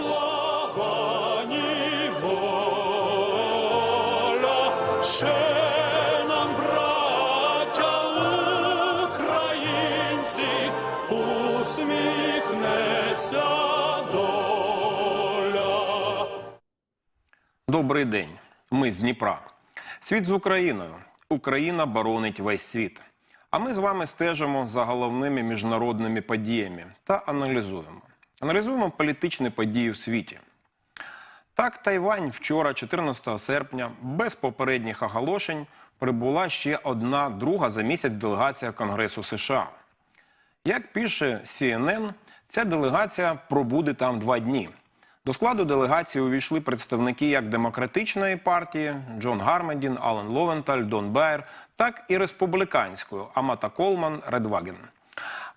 воля, ще нам, українці, усміхнеться доля. Добрий день. Ми з Дніпра. Світ з Україною. Україна боронить весь світ. А ми з вами стежимо за головними міжнародними подіями та аналізуємо. Аналізуємо політичні події в світі. Так, Тайвань вчора, 14 серпня, без попередніх оголошень прибула ще одна друга за місяць делегація Конгресу США. Як пише CNN, ця делегація пробуде там два дні. До складу делегації увійшли представники як демократичної партії Джон Гармедін, Ален Ловенталь, Дон Байер, так і республіканської Амата Колман, Редваген.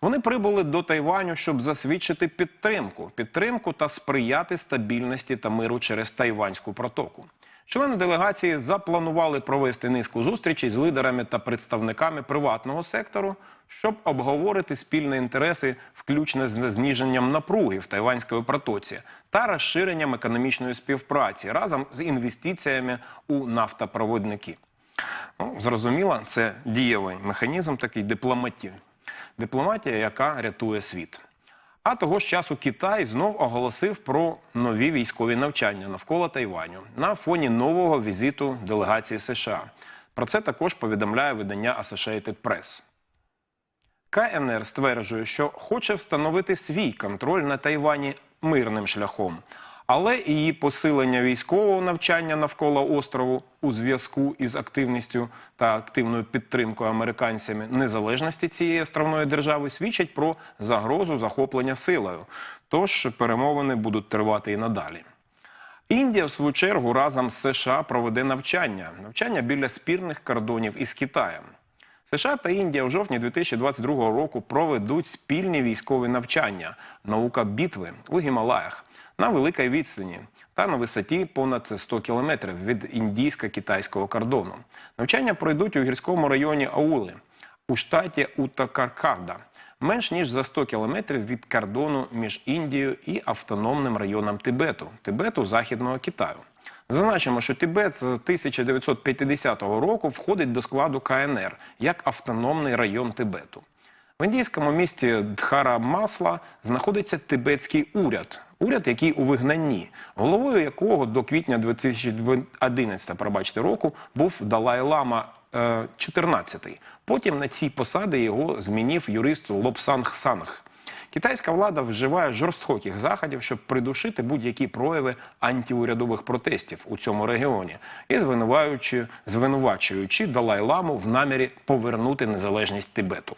Вони прибули до Тайваню, щоб засвідчити підтримку, підтримку та сприяти стабільності та миру через Тайванську протоку. Члени делегації запланували провести низку зустрічей з лидерами та представниками приватного сектору, щоб обговорити спільні інтереси, включно з зниженням напруги в Тайванській протоці та розширенням економічної співпраці разом з інвестиціями у нафтопроводники. Ну, зрозуміло, це дієвий механізм, такий дипломатів. Дипломатія, яка рятує світ. А того ж часу Китай знов оголосив про нові військові навчання навколо Тайваню на фоні нового візиту делегації США. Про це також повідомляє видання Associated Press. КНР стверджує, що хоче встановити свій контроль на Тайвані мирним шляхом, але і її посилення військового навчання навколо острову у зв'язку із активністю та активною підтримкою американцями незалежності цієї островної держави свідчить про загрозу захоплення силою. Тож перемовини будуть тривати і надалі. Індія, в свою чергу, разом з США проведе навчання навчання біля спірних кордонів із Китаєм. США та Індія у жовтні 2022 року проведуть спільні військові навчання наука бітви у Гімалаях на великій відстані та на висоті понад 100 кілометрів від індійсько-китайського кордону. Навчання пройдуть у гірському районі Аули у штаті Утакаркарда, менш ніж за 100 кілометрів від кордону між Індією і автономним районом Тибету, Тибету Західного Китаю. Зазначимо, що Тибет з 1950 року входить до складу КНР як автономний район Тибету. В індійському місті Дхара Масла знаходиться тибетський уряд, уряд, який у вигнанні, головою якого до квітня 2011 пробачте, року був Далай Лама е, 14. Потім на цій посаді його змінив юрист Лобсанг Санг. Китайська влада вживає жорстоких заходів, щоб придушити будь-які прояви антиурядових протестів у цьому регіоні і звинувачуючи Далай-ламу в намірі повернути незалежність Тибету.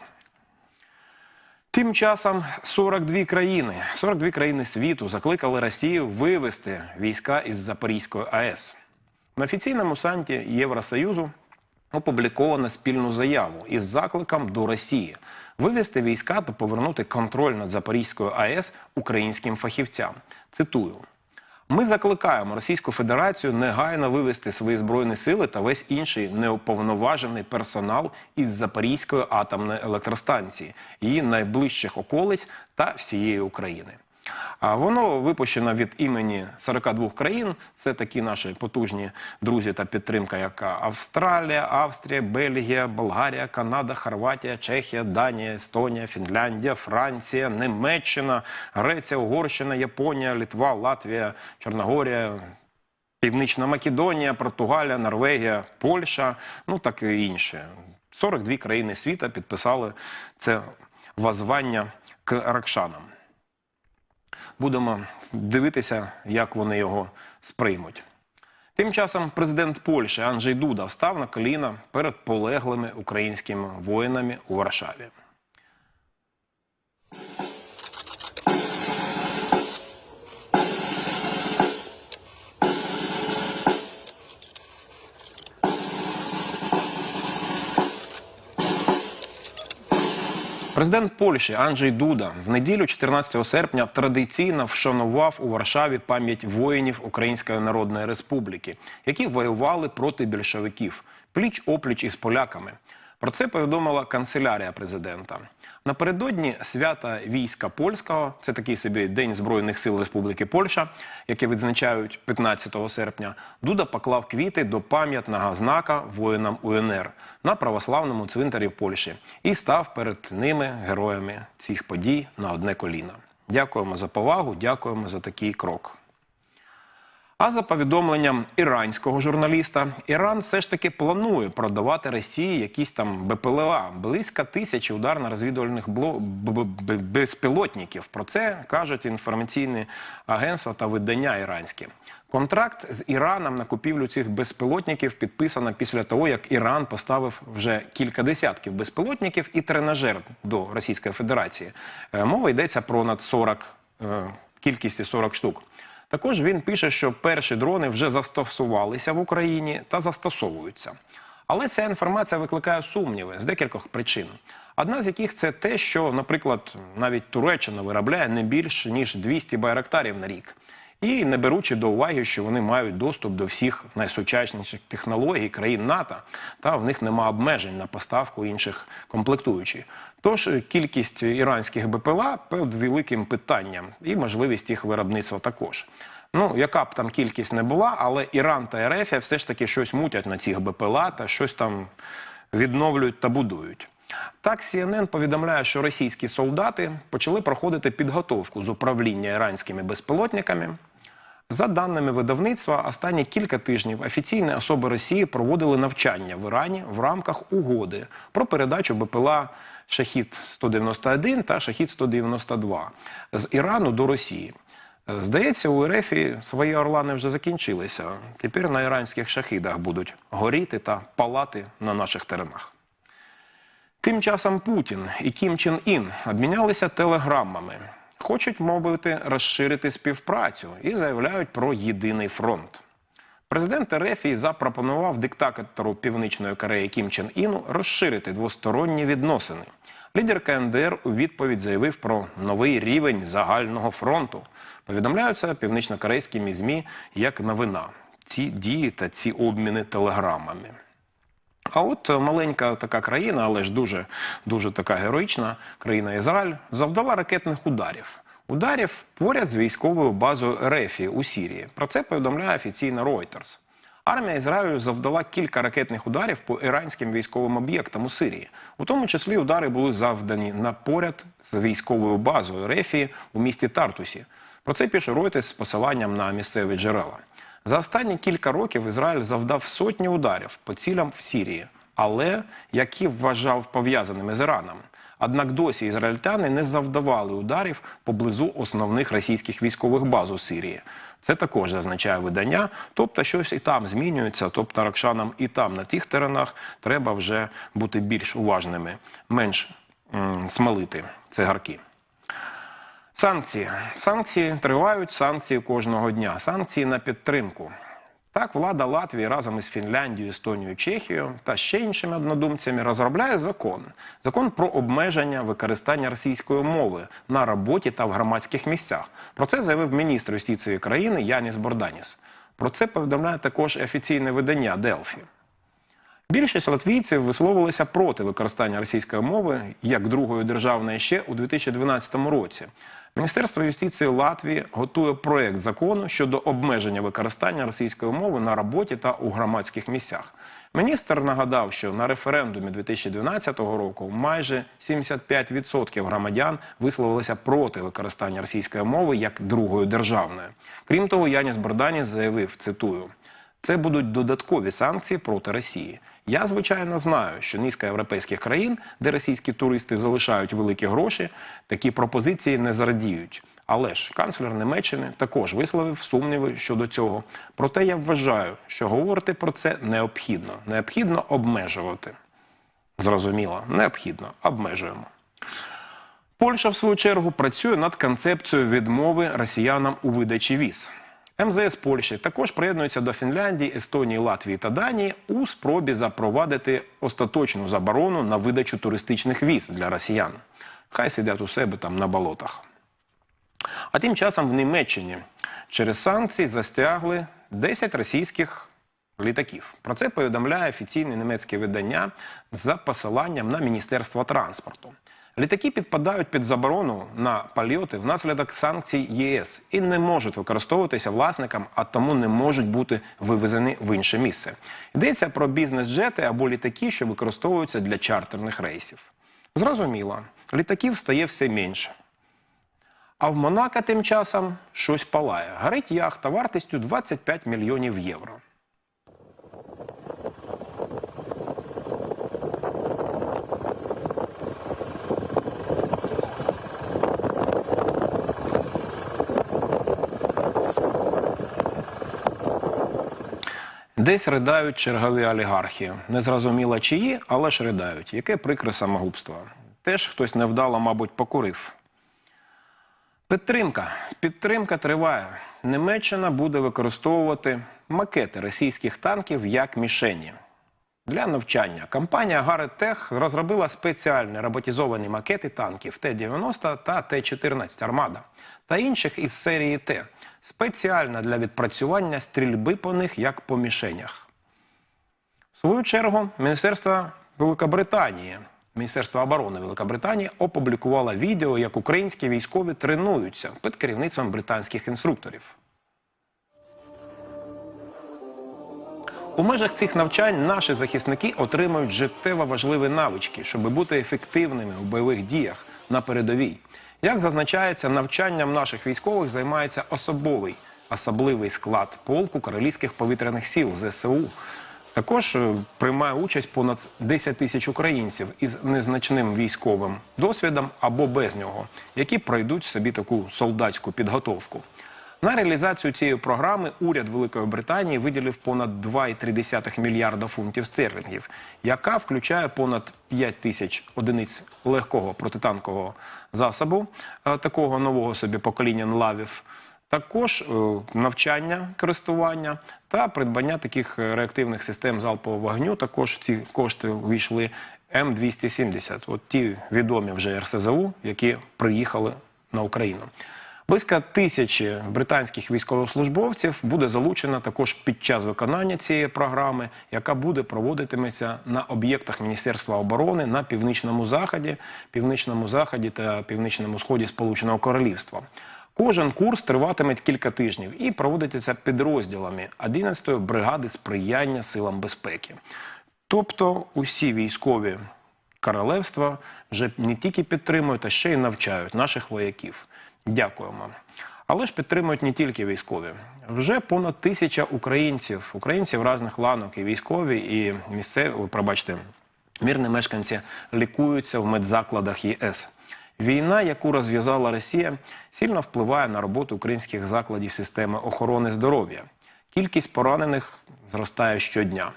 Тим часом 42 країни, 42 країни світу закликали Росію вивести війська із Запорізької АЕС. На офіційному сайті Євросоюзу опубліковано спільну заяву із закликом до Росії вивести війська та повернути контроль над Запорізькою АЕС українським фахівцям. Цитую. Ми закликаємо Російську Федерацію негайно вивести свої збройні сили та весь інший неуповноважений персонал із Запорізької атомної електростанції, її найближчих околиць та всієї України. Воно випущено від імені 42 країн. Це такі наші потужні друзі та підтримка, як Австралія, Австрія, Бельгія, Болгарія, Канада, Хорватія, Чехія, Данія, Естонія, Фінляндія, Франція, Німеччина, Греція, Угорщина, Японія, Литва, Латвія, Чорногорія. Північна Македонія, Португалія, Норвегія, Польща, ну так і інші. 42 країни світу підписали це воззвання к Ракшанам. Будемо дивитися, як вони його сприймуть. Тим часом президент Польщі Анджей Дуда встав на коліна перед полеглими українськими воїнами у Варшаві. Президент Польщі Анджей Дуда в неділю 14 серпня традиційно вшанував у Варшаві пам'ять воїнів Української Народної Республіки, які воювали проти більшовиків пліч опліч із поляками. Про це повідомила канцелярія президента. Напередодні свята війська польського, це такий собі День Збройних сил Республіки Польща, яке відзначають 15 серпня. Дуда поклав квіти до пам'ятного знака воїнам УНР на православному цвинтарі в Польщі і став перед ними героями цих подій на одне коліно. Дякуємо за повагу, дякуємо за такий крок. А за повідомленням іранського журналіста, Іран все ж таки планує продавати Росії якісь там БПЛА, близько тисячі ударно-розвідувальних безпілотників. Про це кажуть інформаційні агентства та видання іранські. Контракт з Іраном на купівлю цих безпілотників підписано після того, як Іран поставив вже кілька десятків безпілотників і тренажер до Російської Федерації. Е, Мова йдеться про над 40 е, кількістю 40 штук. Також він пише, що перші дрони вже застосувалися в Україні та застосовуються. Але ця інформація викликає сумніви з декількох причин. Одна з яких це те, що, наприклад, навіть Туреччина виробляє не більше ніж 200 байрактарів на рік. І не беручи до уваги, що вони мають доступ до всіх найсучасніших технологій країн НАТО, та в них нема обмежень на поставку інших комплектуючих. Тож кількість іранських БПЛА під великим питанням і можливість їх виробництва також. Ну, яка б там кількість не була, але Іран та РФ все ж таки щось мутять на цих БПЛА та щось там відновлюють та будують. Так, CNN повідомляє, що російські солдати почали проходити підготовку з управління іранськими безпілотниками. За даними видавництва, останні кілька тижнів офіційні особи Росії проводили навчання в Ірані в рамках угоди про передачу БПЛА Шахід 191 та Шахід 192 з Ірану до Росії. Е, Здається, у РФ свої орлани вже закінчилися. Тепер на іранських шахідах будуть горіти та палати на наших теренах. Тим часом Путін і Кім Чен Ін обмінялися телеграмами. Хочуть, мовити, розширити співпрацю і заявляють про єдиний фронт. Президент РФ запропонував диктатору Північної Кореї Кім Чен Іну розширити двосторонні відносини. Лідер КНДР у відповідь заявив про новий рівень загального фронту. Повідомляються північнокорейськими ЗМІ як новина. Ці дії та ці обміни телеграмами. А от е, маленька така країна, але ж дуже, дуже така героїчна країна Ізраїль, завдала ракетних ударів. Ударів поряд з військовою базою Рефі у Сірії. Про це повідомляє офіційно Reuters. Армія Ізраїлю завдала кілька ракетних ударів по іранським військовим об'єктам у Сирії. У тому числі удари були завдані на поряд з військовою базою Рефі у місті Тартусі. Про це пише Reuters з посиланням на місцеві джерела. За останні кілька років Ізраїль завдав сотні ударів по цілям в Сірії, але які вважав пов'язаними з Іраном. Однак досі ізраїльтяни не завдавали ударів поблизу основних російських військових баз у Сирії. Це також зазначає видання, тобто щось і там змінюється, тобто ракшанам і там на тих теренах треба вже бути більш уважними, менш смалити цигарки. Санкції. Санкції тривають, санкції кожного дня. Санкції на підтримку. Так, влада Латвії разом із Фінляндією, Естонією, Чехією та ще іншими однодумцями розробляє закон. Закон про обмеження використання російської мови на роботі та в громадських місцях. Про це заявив міністр юстиції країни Яніс Борданіс. Про це повідомляє також офіційне видання Делфі. Більшість латвійців висловилися проти використання російської мови як другої державної ще у 2012 році. Міністерство юстиції Латвії готує проект закону щодо обмеження використання російської мови на роботі та у громадських місцях. Міністр нагадав, що на референдумі 2012 року майже 75% громадян висловилися проти використання російської мови як другої державної. Крім того, Яніс Борданіс заявив, цитую. Це будуть додаткові санкції проти Росії. Я звичайно знаю, що низка європейських країн, де російські туристи залишають великі гроші, такі пропозиції не зрадіють. Але ж канцлер Німеччини також висловив сумніви щодо цього. Проте я вважаю, що говорити про це необхідно. Необхідно обмежувати. Зрозуміло, необхідно обмежуємо. Польща, в свою чергу, працює над концепцією відмови росіянам у видачі віз. МЗС Польщі також приєднується до Фінляндії, Естонії, Латвії та Данії у спробі запровадити остаточну заборону на видачу туристичних віз для росіян. Хай сидять у себе там на болотах. А тим часом в Німеччині через санкції застягли 10 російських літаків. Про це повідомляє офіційне німецьке видання за посиланням на Міністерство транспорту. Літаки підпадають під заборону на польоти внаслідок санкцій ЄС і не можуть використовуватися власникам, а тому не можуть бути вивезені в інше місце. Йдеться про бізнес-джети або літаки, що використовуються для чартерних рейсів. Зрозуміло, літаків стає все менше. А в Монако тим часом щось палає. Горить яхта вартістю 25 мільйонів євро. Десь ридають чергові олігархи. Незрозуміло чиї, але ж ридають. Яке прикре самогубство. Теж хтось невдало, мабуть, покурив. Підтримка. Підтримка триває. Німеччина буде використовувати макети російських танків як мішені. Для навчання компанія Гаретех розробила спеціальні роботизовані макети танків Т-90 та Т-14 Армада та інших із серії Т, спеціально для відпрацювання стрільби по них як по мішенях. В свою чергу, Міністерство Великобританії, Міністерство оборони Великобританії опублікувало відео, як українські військові тренуються під керівництвом британських інструкторів. У межах цих навчань наші захисники отримують життєво важливі навички, щоб бути ефективними у бойових діях на передовій. Як зазначається, навчанням наших військових займається особовий особливий склад полку королівських повітряних сил ЗСУ. Також е, приймає участь понад 10 тисяч українців із незначним військовим досвідом або без нього, які пройдуть собі таку солдатську підготовку. На реалізацію цієї програми уряд Великої Британії виділив понад 2,3 мільярда фунтів стерлінгів, яка включає понад 5 тисяч одиниць легкого протитанкового засобу, е, такого нового собі покоління НЛАВів, також е, навчання користування та придбання таких е, реактивних систем залпового вогню. Також ці кошти увійшли М270, от ті відомі вже РСЗУ, які приїхали на Україну. Близько тисячі британських військовослужбовців буде залучено також під час виконання цієї програми, яка буде проводитиметься на об'єктах Міністерства оборони на північному заході, північному заході та північному сході Сполученого Королівства. Кожен курс триватиме кілька тижнів і проводиться підрозділами 11-ї бригади сприяння силам безпеки. Тобто усі військові королевства вже не тільки підтримують, а ще й навчають наших вояків. Дякуємо. Але ж підтримують не тільки військові. Вже понад тисяча українців, українців різних ланок, і військові, і місцеві, пробачте, мирні мешканці лікуються в медзакладах ЄС. Війна, яку розв'язала Росія, сильно впливає на роботу українських закладів системи охорони здоров'я. Кількість поранених зростає щодня.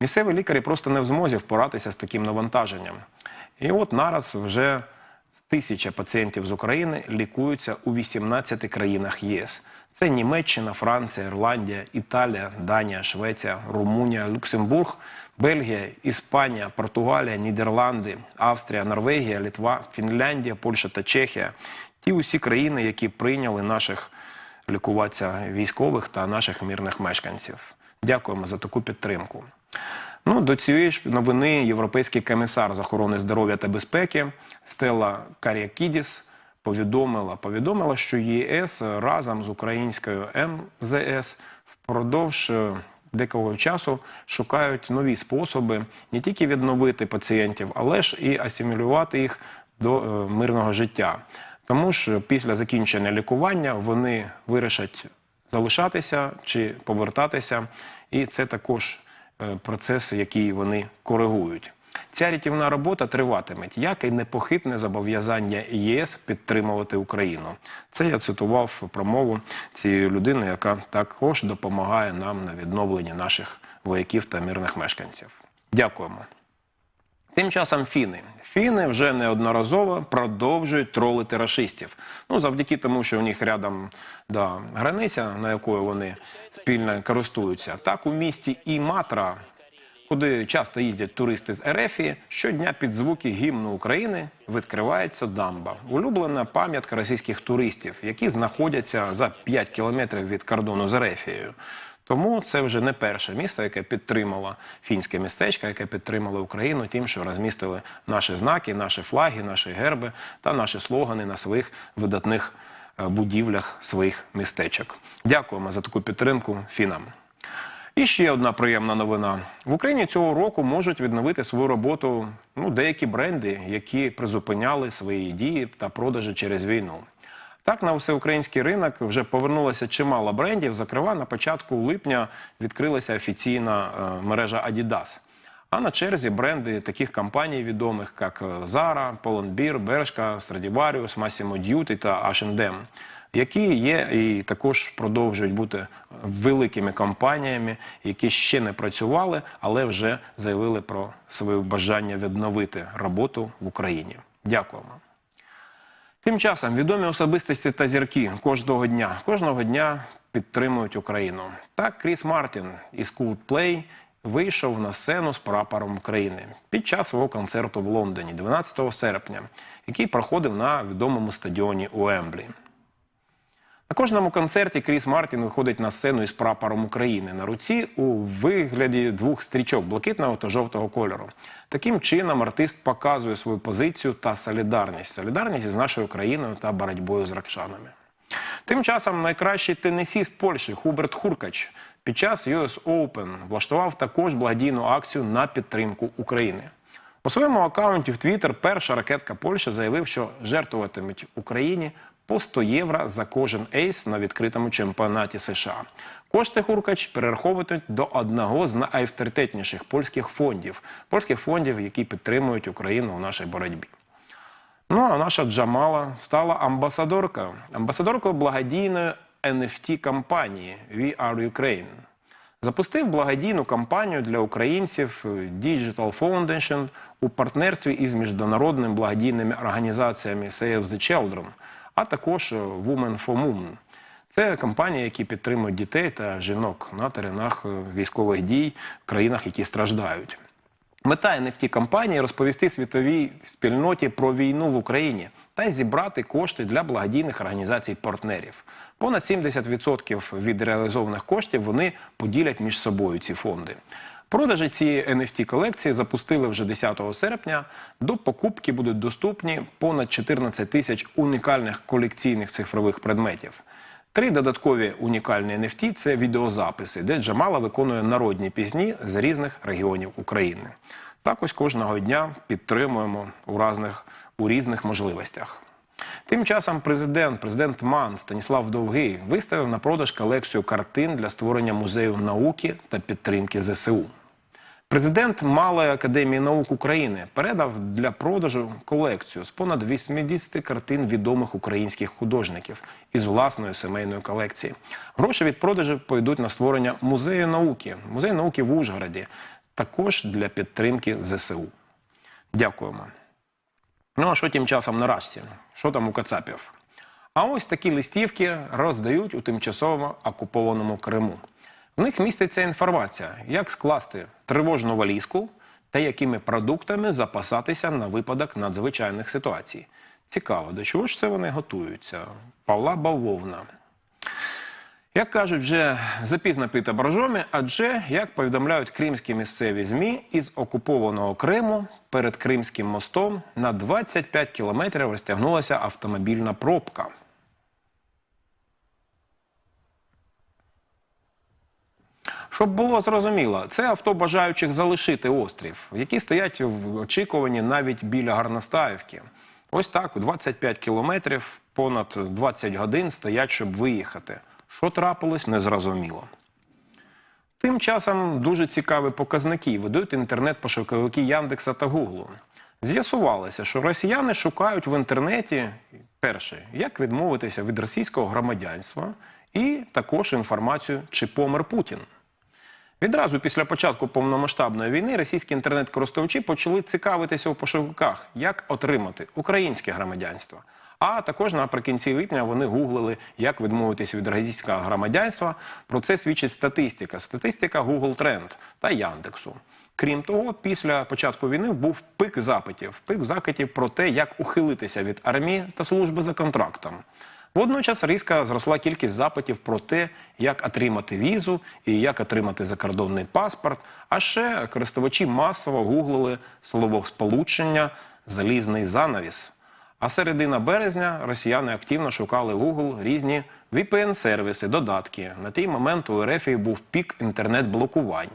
Місцеві лікарі просто не в змозі впоратися з таким навантаженням. І от нараз вже тисяча пацієнтів з України лікуються у 18 країнах ЄС. Це Німеччина, Франція, Ірландія, Італія, Данія, Швеція, Румунія, Люксембург, Бельгія, Іспанія, Португалія, Нідерланди, Австрія, Норвегія, Литва, Фінляндія, Польща та Чехія. Ті усі країни, які прийняли наших лікуватися військових та наших мирних мешканців. Дякуємо за таку підтримку. Ну, до цієї ж новини європейський комісар з охорони здоров'я та безпеки Стелла Карякідіс повідомила, повідомила, що ЄС разом з українською МЗС впродовж е, деякого часу шукають нові способи не тільки відновити пацієнтів, але ж і асимілювати їх до е, мирного життя. Тому ж після закінчення лікування вони вирішать залишатися чи повертатися, і це також е, процес, який вони коригують. Ця рятівна робота триватиме, як і непохитне зобов'язання ЄС підтримувати Україну. Це я цитував промову цієї людини, яка також допомагає нам на відновленні наших вояків та мирних мешканців. Дякуємо. Тим часом фіни. Фіни вже неодноразово продовжують тролити рашистів. Ну, завдяки тому, що у них рядом да, границя, на якою вони спільно користуються. Так, у місті Іматра, куди часто їздять туристи з Ерефії, щодня під звуки гімну України відкривається дамба. Улюблена пам'ятка російських туристів, які знаходяться за 5 кілометрів від кордону з Ерефією. Тому це вже не перше місто, яке підтримало фінське містечко, яке підтримало Україну тим, що розмістили наші знаки, наші флаги, наші герби та наші слогани на своїх видатних е, будівлях своїх містечок. Дякуємо за таку підтримку фінам. І ще одна приємна новина: в Україні цього року можуть відновити свою роботу ну, деякі бренди, які призупиняли свої дії та продажі через війну. Так, на всеукраїнський ринок вже повернулося чимало брендів. Зокрема, на початку липня відкрилася офіційна е, мережа Adidas. А на черзі бренди таких компаній відомих, як е, Zara, Pull&Bear, Bershka, Stradivarius, Massimo Dutti та H&M, які є і також продовжують бути великими компаніями, які ще не працювали, але вже заявили про своє бажання відновити роботу в Україні. Дякуємо. Тим часом відомі особистості та зірки кожного дня, кожного дня підтримують Україну. Так, Кріс Мартін із Coldplay вийшов на сцену з прапором України під час свого концерту в Лондоні 12 серпня, який проходив на відомому стадіоні Уемблі. На кожному концерті Кріс Мартін виходить на сцену із прапором України на руці у вигляді двох стрічок блакитного та жовтого кольору. Таким чином артист показує свою позицію та солідарність. Солідарність із нашою країною та боротьбою з ракшанами. Тим часом найкращий тенісіст Польщі Хуберт Хуркач під час US Open влаштував також благодійну акцію на підтримку України. У своєму аккаунті в Twitter перша ракетка Польщі заявив, що жертвуватимуть Україні по 100 євро за кожен ейс на відкритому чемпіонаті США. Кошти Хуркач перераховують до одного з найавторитетніших польських фондів, польських фондів, які підтримують Україну у нашій боротьбі. Ну а наша Джамала стала амбасадоркою, амбасадоркою благодійної NFT компанії We Are Ukraine. Запустив благодійну кампанію для українців Digital Foundation у партнерстві із міжнародними благодійними організаціями Save the Children, а також Women for Moon. Це компанії, які підтримують дітей та жінок на теренах військових дій в країнах, які страждають. Мета nft кампанії розповісти світовій спільноті про війну в Україні та зібрати кошти для благодійних організацій партнерів. Понад 70% від реалізованих коштів вони поділять між собою ці фонди. Продажі цієї nft колекції запустили вже 10 серпня. До покупки будуть доступні понад 14 тисяч унікальних колекційних цифрових предметів. Три додаткові унікальні NFT – це відеозаписи, де Джамала виконує народні пісні з різних регіонів України. Так ось кожного дня підтримуємо у різних, у різних можливостях. Тим часом президент, президент МАН Станіслав Довгий виставив на продаж колекцію картин для створення музею науки та підтримки ЗСУ. Президент Малої академії наук України передав для продажу колекцію з понад 80 картин відомих українських художників із власної сімейної колекції. Гроші від продажу пойдуть на створення музею науки, музей науки в Ужгороді, також для підтримки ЗСУ. Дякуємо. Ну а що тим часом на Рашці? Що там у Кацапів? А ось такі листівки роздають у тимчасово окупованому Криму. В них міститься інформація, як скласти тривожну валізку та якими продуктами запасатися на випадок надзвичайних ситуацій. Цікаво, до чого ж це вони готуються? Павла Бавовна. Як кажуть, вже запізно пити боржомі, адже, як повідомляють кримські місцеві ЗМІ, із окупованого Криму перед Кримським мостом на 25 кілометрів розтягнулася автомобільна пробка. Щоб було зрозуміло, це авто бажаючих залишити острів, які стоять в очікуванні навіть біля Гарностаївки. Ось так, 25 кілометрів, понад 20 годин стоять, щоб виїхати. Що трапилось, незрозуміло. Тим часом дуже цікаві показники ведуть інтернет-пошуковики Яндекса та Гуглу. З'ясувалося, що росіяни шукають в інтернеті перше, як відмовитися від російського громадянства, і також інформацію, чи помер Путін. Відразу після початку повномасштабної війни російські інтернет-користувачі почали цікавитися у пошуковиках, як отримати українське громадянство. А також наприкінці липня вони гуглили, як відмовитися від російського громадянства. Про це свідчить статистика. Статистика Google Trend та Яндексу. Крім того, після початку війни був пик запитів. Пик запитів про те, як ухилитися від армії та служби за контрактом. Водночас різко зросла кількість запитів про те, як отримати візу і як отримати закордонний паспорт. А ще користувачі масово гуглили словосполучення залізний занавіс. А середина березня росіяни активно шукали Google різні VPN-сервіси, додатки. На той момент у РФ був пік інтернет-блокувань.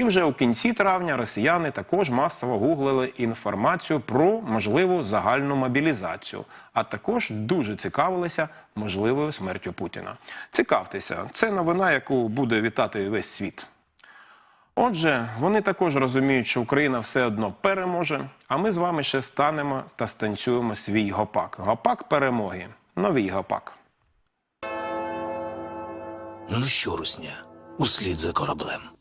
І вже у кінці травня росіяни також масово гуглили інформацію про можливу загальну мобілізацію, а також дуже цікавилися можливою смертю Путіна. Цікавтеся, це новина, яку буде вітати весь світ. Отже, вони також розуміють, що Україна все одно переможе, а ми з вами ще станемо та станцюємо свій гопак. Гопак перемоги. Новий гопак. Ну що, русня, услід за кораблем.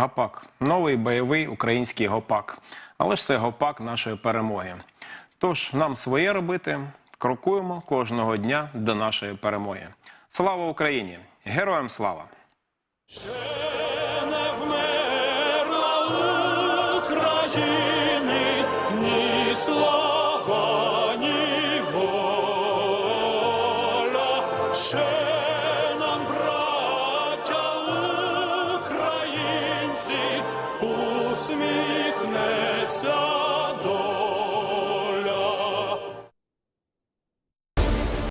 Гопак. Новий бойовий український гопак. Але ж це гопак нашої перемоги. Тож нам своє робити, крокуємо кожного дня до нашої перемоги. Слава Україні! Героям слава!